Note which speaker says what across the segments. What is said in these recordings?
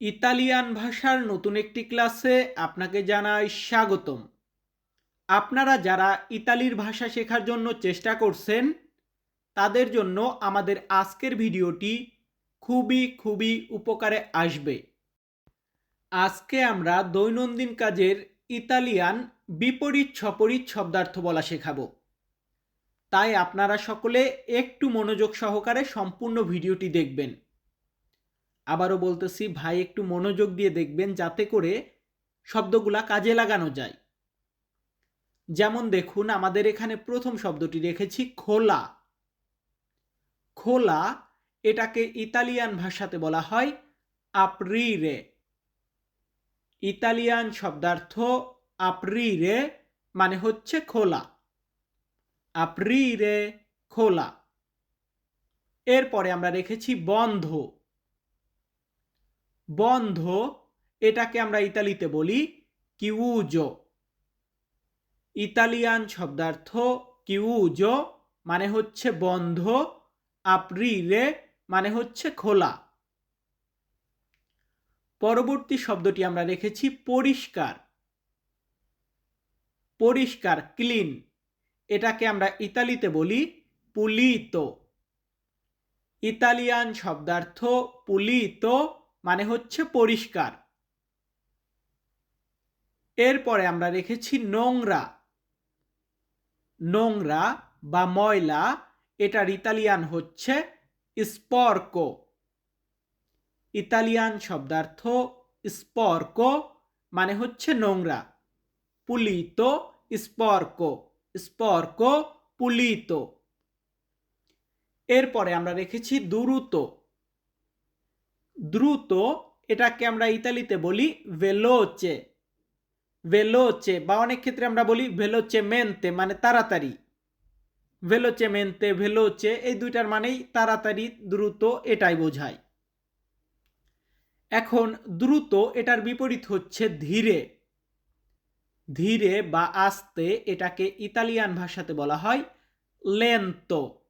Speaker 1: Italian ভাষার নতুন একটি ক্লাসে আপনাকে জানাই স্বাগতম। আপনারা যারা ইতালির ভাষা শেখার জন্য চেষ্টা করছেন, তাদের জন্য আমাদের আজকের ভিডিওটি খুবই খুবই উপকারে আসবে। আজকে আমরা দৈনন্দিন কাজের ইতালিয়ান বিপরীত সপরীত শব্দার্থ বলা শেখাবো। তাই আপনারা সকলে একটু মনোযোগ সহকারে সম্পূর্ণ ভিডিওটি দেখবেন। আবারও বলতেছি, ভাই একটু মনোযোগ দিয়ে দেখবেন যাতে করে শব্দগুলা কাজে লাগানো যায়। যেমন দেখুন, আমাদের এখানে প্রথম শব্দটি রেখেছি, খোলা। খোলা এটাকে ইতালিয়ান ভাষাতে বলা হয় আপ্রিরে ইতালিয়ান শব্দার্থ আপ্রিরে মানে হচ্ছে খোলা। আপ্রিরে খোলা। এরপরে আমরা রেখেছি বন্ধ। বন্ধ, এটাকে আমরা ইতালিতে বলি কিউজো ইতালিয়ান শব্দার্থ কিউজো মানে হচ্ছে বন্ধ আপ্রিলে মানে হচ্ছে খোলা। পরবর্তী শব্দটি আমরা রেখেছি পরিষ্কার। পরিষ্কার ক্লিন এটাকে আমরা ইতালিতে বলি পুলিত ইতালিয়ান শব্দার্থ পুলিত মানে হচ্ছে পরিষ্কার। এরপরে আমরা রেখেছি নোংরা। নোংরা বা ময়লা, এটার ইতালিয়ান হচ্ছে স্পর্ক ইতালিয়ান শব্দার্থ স্পর্ক মানে হচ্ছে নোংরা। পুলিত স্পর্ক স্পর্ক পুলিত। এরপরে আমরা রেখেছি দ্রুত। দ্রুত এটাকে আমরা ইতালিতে বলি ভেলোচে ভেলোচে বা অনেক ক্ষেত্রে আমরা বলি ভেলোচে মেনতে মানে তাড়াতাড়ি। ভেলোচে মেনতে ভেলোচে এই দুইটার মানেই তাড়াতাড়ি, দ্রুত এটাই বোঝায়। এখন দ্রুত এটার বিপরীত হচ্ছে ধীরে। ধীরে বা আস্তে এটাকে ইতালিয়ান ভাষাতে বলা হয় লেন্তো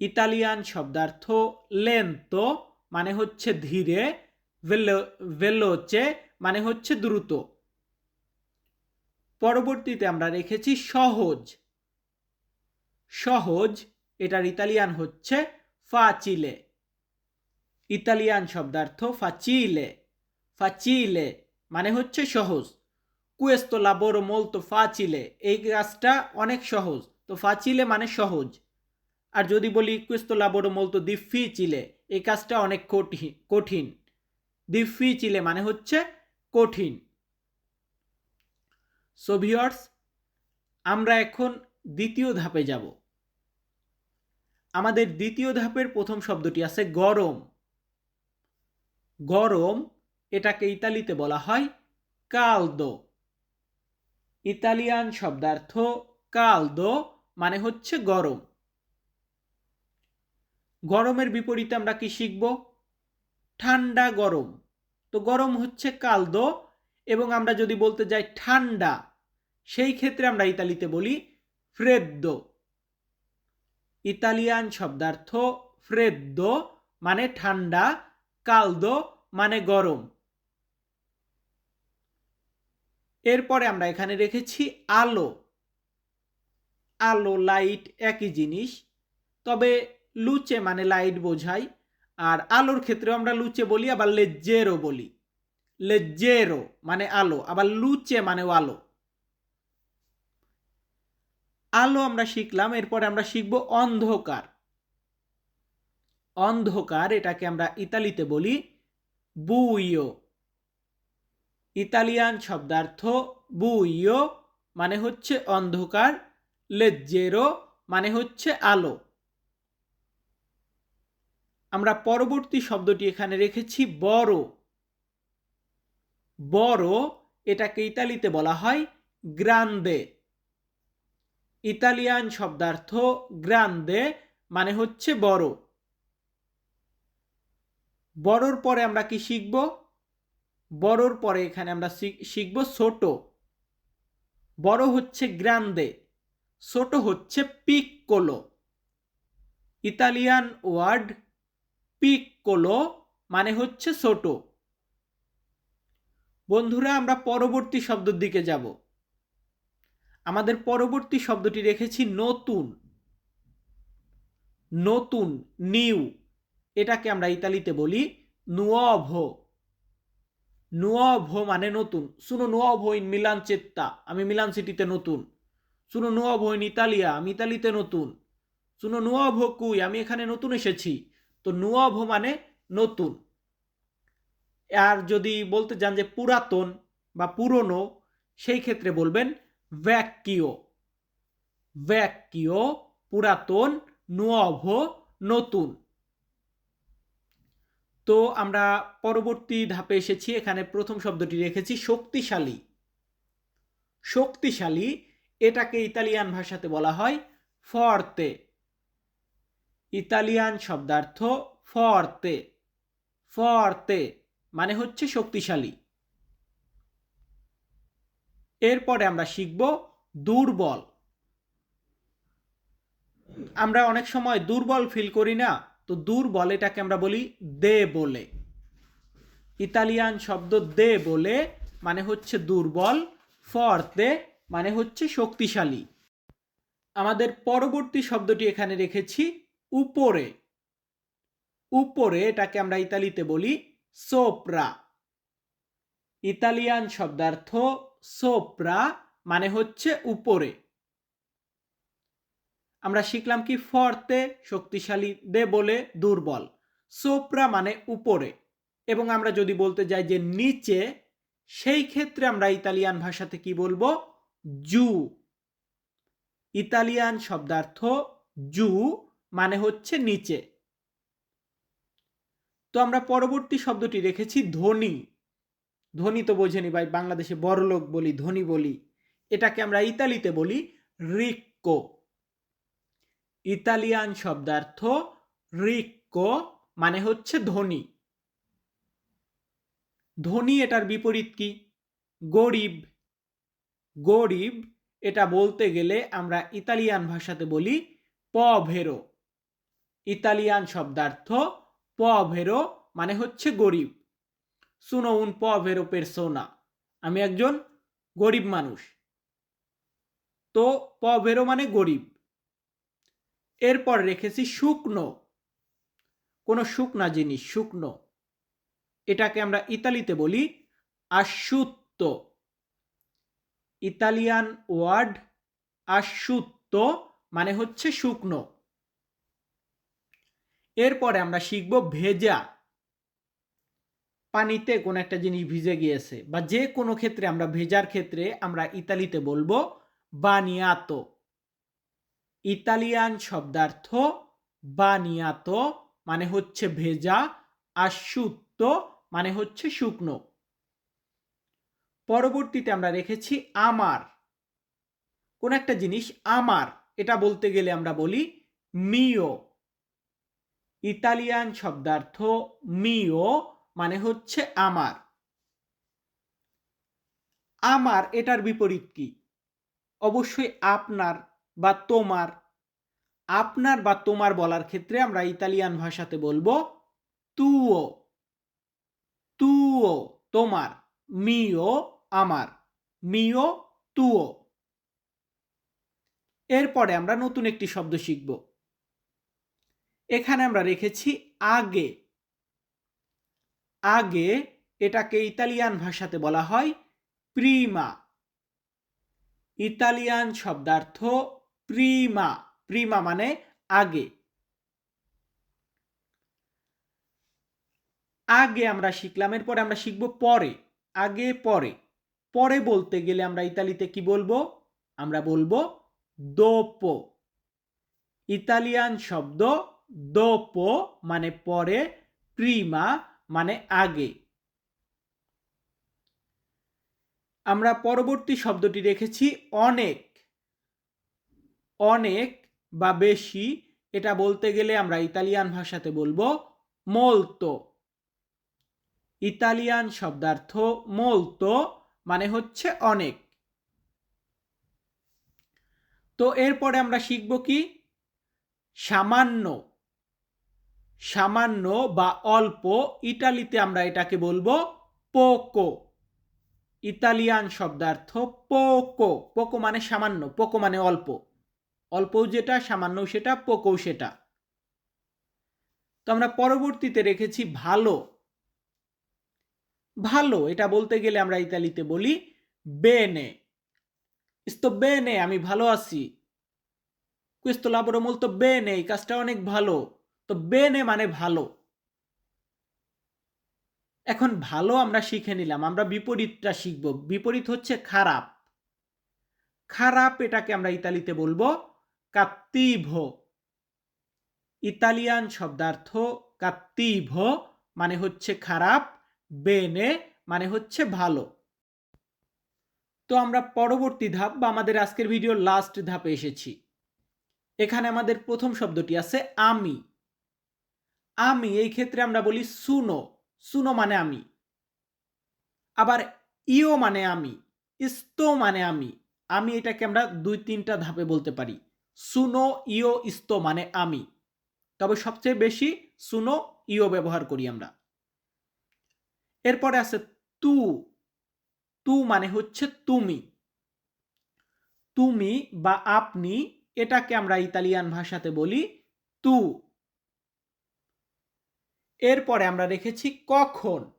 Speaker 1: ইতালিয়ান শব্দার্থ লেন্তো মানে হচ্ছে ধীরে ভেলোচে মানে হচ্ছে দ্রুত। পরবর্তীতে আমরা রেখেছি সহজ। সহজ, এটার ইতালিয়ান হচ্ছে ফাচিলে ইতালিয়ান শব্দার্থ ফাচিলে ফাচিলে মানে হচ্ছে সহজ। কুয়েস্তো লাবোরো মোলতো ফাচিলে এই কাজটা অনেক সহজ। তো ফাচিলে মানে সহজ। আর যদি বলি কুয়েস্তো লাবোরো মোলতো চিলে এই কাজটা অনেক কঠিন কঠিন। চিলে মানে হচ্ছে কঠিন। সোভিয়র্স আমরা এখন দ্বিতীয় ধাপে যাব। আমাদের দ্বিতীয় ধাপের প্রথম শব্দটি আছে গরম। গরম এটাকে ইতালিতে বলা হয় কালদো ইতালিয়ান শব্দার্থ কালদো মানে হচ্ছে গরম। গরমের বিপরীতে আমরা কি শিখব? ঠান্ডা গরম। তো গরম হচ্ছে কালদো এবং আমরা যদি বলতে যাই ঠান্ডা, সেই ক্ষেত্রে আমরা ইতালিতে বলি ফ্রেদ্দো ইতালিয়ান শব্দার্থ ফ্রেদ্দো মানে ঠান্ডা, কালদো মানে গরম। এরপরে আমরা এখানে রেখেছি আলো। আলো লাইট একই জিনিস। তবে লুচে মানে লাইট বোঝাই, আর আলোর ক্ষেত্রেও আমরা লুচে বলি, আবার লেজ্জেরও বলি। লেজ্জেরো মানে আলো, আবার লুচে মানে আলো। আলো আমরা শিখলাম, এরপরে আমরা শিখব অন্ধকার। অন্ধকার এটাকে আমরা ইতালিতে বলি বুইও ইতালিয়ান শব্দার্থ বুইও মানে হচ্ছে অন্ধকার লেজ্জেরো মানে হচ্ছে আলো। আমরা পরবর্তী শব্দটি এখানে রেখেছি, বড়। বড় এটাকে ইতালিতে বলা হয় গ্রান্দে ইতালিয়ান শব্দার্থ গ্রান্দে মানে হচ্ছে বড়। বড়র পরে আমরা কি শিখব? বড়র পরে এখানে আমরা শিখব ছোট। বড় হচ্ছে গ্রান্দে ছোট হচ্ছে পিক কোলো ইতালিয়ান ওয়ার্ড পিককোলো মানে হচ্ছে ছোট। বন্ধুরা, আমরা পরবর্তী শব্দের দিকে যাব। আমাদের পরবর্তী শব্দটি রেখেছি নতুন। নতুন, নিউ। এটাকে আমরা ইতালিতে বলি নুয়ভো নুয়ভো মানে নতুন। শুনো নুয়ভো ইন মিলান চেত্তা আমি মিলান সিটিতে নতুন। শুনো নুয়ভো ইন ইতালিয়া আমি ইতালিতে নতুন। শুনো নুয়ভো কুই আমি এখানে নতুন এসেছি। তো নুয়ভো মানে নতুন। আর যদি বলতে চান যে পুরাতন বা পুরনো, সেই ক্ষেত্রে বলবেন ভ্যাকিও ভ্যাকিও পুরাতন নুয়ভো নতুন। তো আমরা পরবর্তী ধাপে এসেছি, এখানে প্রথম শব্দটি রেখেছি, শক্তিশালী। শক্তিশালী, এটাকে ইতালিয়ান ভাষাতে বলা হয় ফর্তে। ইতালিয়ান শব্দার্থ ফর্তে ফর্তে মানে হচ্ছে শক্তিশালী। এরপরে আমরা শিখব দুর্বল। আমরা অনেক সময় দুর্বল ফিল করি না, তো দুর্বল এটাকে আমরা বলি দে বলে। ইতালিয়ান শব্দ দে বলে মানে হচ্ছে দুর্বল ফর্তে মানে হচ্ছে শক্তিশালী। আমাদের পরবর্তী শব্দটি এখানে রেখেছি উপরে। উপরে এটাকে আমরা ইতালিতে বলি সোপ্রা ইতালিয়ান শব্দার্থ সোপ্রা মানে হচ্ছে উপরে। আমরা শিখলাম কি ফর্তে শক্তিশালী দে বলে দুর্বল। সোপ্রা মানে উপরে। এবং আমরা যদি বলতে যাই যে নিচে, সেই ক্ষেত্রে আমরা ইতালিয়ান ভাষাতে কি বলব? জু। ইতালিয়ান শব্দার্থ জু মানে হচ্ছে নিচে। তো আমরা পরবর্তী শব্দটি রেখেছি ধনী ধনী তো বোঝেনি ভাই, বাংলাদেশে বড়লোক বলি ধনী বলি। এটাকে আমরা ইতালিতে বলি রিক্কো ইতালিয়ান শব্দার্থ রিক্কো মানে হচ্ছে ধনী। ধনী এটার বিপরীত কি? গরিব। গরিব এটা বলতে গেলে আমরা ইতালিয়ান ভাষাতে বলি পভেরো। ইতালিয়ান শব্দার্থ পভেরো মানে হচ্ছে গরিব। সুনো উন পভেরো পেরসোনা আমি একজন গরিব মানুষ। তো পভেরো মানে গরিব। এরপর রেখেছি শুকনো, কোনো শুকনা জিনিস, শুকনো। এটাকে আমরা ইতালিতে বলি আশুত্ত। ইতালিয়ান ওয়ার্ড আশুত্ত মানে হচ্ছে শুকনো। এরপরে আমরা শিখব ভেজা পানিতে কোনো একটা জিনিস ভিজে গিয়েছে বা যে কোনো ক্ষেত্রে আমরা ভেজার ক্ষেত্রে আমরা ইতালিতে বলব বানিয়াতো। ইতালিয়ান শব্দার্থ বানিয়াতো মানে হচ্ছে ভেজা, আশুত্ত মানে হচ্ছে শুকনো। পরবর্তীতে আমরা রেখেছি আমার। কোন একটা জিনিস আমার, এটা বলতে গেলে আমরা বলি মিও। ইতালিয়ান শব্দার্থ মিও মানে হচ্ছে আমার। আমার এটার বিপরীত কি? অবশ্যই আপনার বা তোমার। আপনার বা তোমার বলার ক্ষেত্রে আমরা ইতালিয়ান ভাষাতে বলব তুও। তুও তোমার মিও আমার মিও তুও। এরপরে আমরা নতুন একটি শব্দ শিখব। এখানে আমরা রেখেছি আগে। আগে এটাকে ইতালিয়ান ভাষাতে বলা হয় প্রিমা। ইতালিয়ান শব্দার্থ প্রিমা। প্রিমা মানে আগে। আগে আমরা শিখলাম, এরপরে আমরা শিখব পরে। আগে, পরে। পরে বলতে গেলে আমরা ইতালিতে কি বলব? আমরা বলব দোপো। ইতালিয়ান শব্দ দোপো মানে পরে, প্রিমা মানে আগে। আমরা পরবর্তী শব্দটি রেখেছি অনেক। অনেক বা বেশি, এটা বলতে গেলে আমরা ইতালিয়ান ভাষাতে বলব মোলতো ইতালিয়ান শব্দার্থ মোলতো মানে হচ্ছে অনেক। তো এরপরে আমরা শিখব কি? সামান্য। সামান্য বা অল্প ইটালিতে আমরা এটাকে বলব পোকো ইতালিয়ান শব্দার্থ পোকো পোকো মানে সামান্য পোকো মানে অল্প। অল্পও যেটা সামান্য সেটা পোকো সেটা। তো আমরা পরবর্তীতে রেখেছি ভালো। ভালো, এটা বলতে গেলে আমরা ইতালিতে বলি বেনে sto bene, আমি ভালো আছি। Questo lavoro molto bene, এই কাজটা অনেক ভালো। তো বেনে মানে ভালো। এখন ভালো আমরা শিখে নিলাম, আমরা বিপরীতটা শিখব। বিপরীত হচ্ছে খারাপ। খারাপ এটাকে আমরা ইতালিতে বলব কাত্তিভো ইতালিয়ান শব্দার্থ কাত্তিভ মানে হচ্ছে খারাপ, বেনে মানে হচ্ছে ভালো। তো আমরা পরবর্তী ধাপ বা আমাদের আজকের ভিডিওর লাস্ট ধাপে এসেছি। এখানে আমাদের প্রথম শব্দটি আছে আমি। আমি, এই ক্ষেত্রে আমরা বলি সুনো। সুনো মানে আমি। আবার ইও মানে আমি। ইস্তো মানে আমি। আমি এটাকে আমরা দুই, তিনটা ধাপে বলতে পারি। সুনো, ইও, ইস্তো মানে আমি। তবে সবচেয়ে বেশি সুনো, ইও ব্যবহার করি আমরা। এরপরে আছে তু। তু মানে হচ্ছে তুমি। তুমি বা আপনি, এটাকে আমরা ইতালিয়ান ভাষাতে বলি তু। এরপরে আমরা রেখেছি কখন।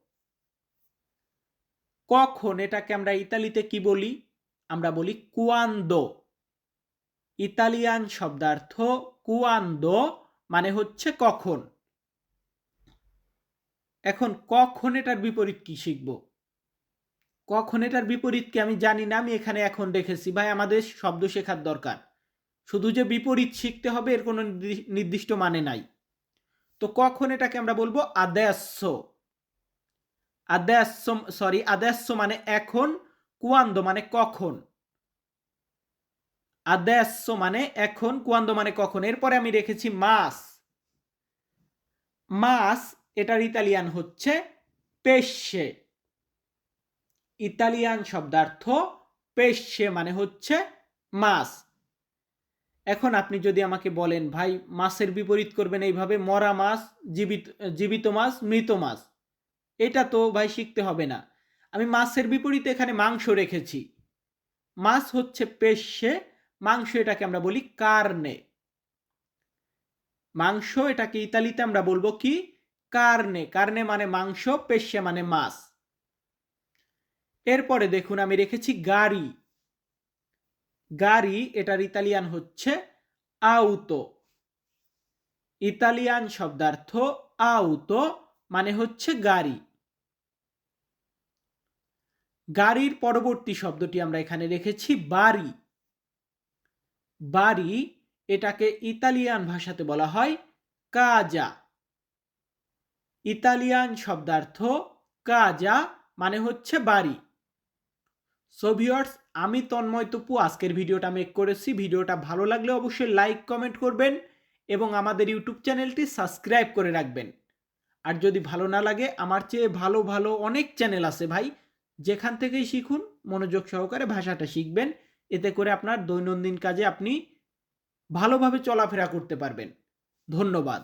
Speaker 1: কখন এটাকে আমরা ইতালিতে কি বলি? আমরা বলি কুয়ান্দো। ইতালিয়ান শব্দার্থ কুয়ান্দো মানে হচ্ছে কখন। এখন কখন এটার বিপরীত কি শিখব? কখন এটার বিপরীত কি আমি জানি না, আমি এখানে এখন রেখেছি ভাই, আমাদের শব্দ শেখার দরকার। শুধু যে বিপরীত শিখতে হবে, এর কোনো নির্দিষ্ট মানে নাই। তো কখন এটাকে আমরা বলব আদেশ্য আদেশ্য সরি আদেশ্য মানে এখন, কুয়ান্দ মানে কখন? আদেশ্য মানে এখন, কুয়ান্দ মানে কখন? এরপরে আমি রেখেছি মাস। মাস, এটার ইতালিয়ান হচ্ছে পেশে। ইতালিয়ান শব্দার্থ পেশে মানে হচ্ছে মাস। এখন আপনি যদি আমাকে বলেন, ভাই, মাছের বিপরীত করবেন এইভাবে, মরা মাছ, জীবিত জীবিত মাছ, মৃত মাছ। এটা তো ভাই শিখতে হবে না। আমি মাছের বিপরীতে এখানে মাংস রেখেছি। মাছ হচ্ছে পেশে, মাংস এটাকে আমরা বলি কার্নে। মাংস এটাকে ইতালিতে আমরা বলব কি? কার্নে। কার্নে মানে মাংস, পেশে মানে মাছ। এরপরে দেখুন, আমি রেখেছি গাড়ি। গাড়ি, এটার ইতালিয়ান হচ্ছে আউতো ইতালিয়ান শব্দার্থ আউতো মানে হচ্ছে গাড়ি। গাড়ির পরবর্তী শব্দটি আমরা এখানে রেখেছি, বাড়ি। বাড়ি এটাকে ইতালিয়ান ভাষাতে বলা হয় কাজা। ইতালিয়ান শব্দার্থ কাজা মানে হচ্ছে বাড়ি। সো ভিউয়ার্স আমি তন্ময় তপু। আজকের ভিডিওটা মেক করেছি। ভিডিওটা ভালো লাগলে অবশ্যই লাইক কমেন্ট করবেন এবং আমাদের ইউটিউব চ্যানেলটি সাবস্ক্রাইব করে রাখবেন। আর যদি ভালো না লাগে, আমার চেয়ে ভালো ভালো অনেক চ্যানেল আছে ভাই। যেখান থেকেই শিখুন, মনোযোগ সহকারে ভাষাটা শিখবেন। এতে করে আপনার দৈনন্দিন কাজে আপনি ভালোভাবে চলাফেরা করতে পারবেন। ধন্যবাদ।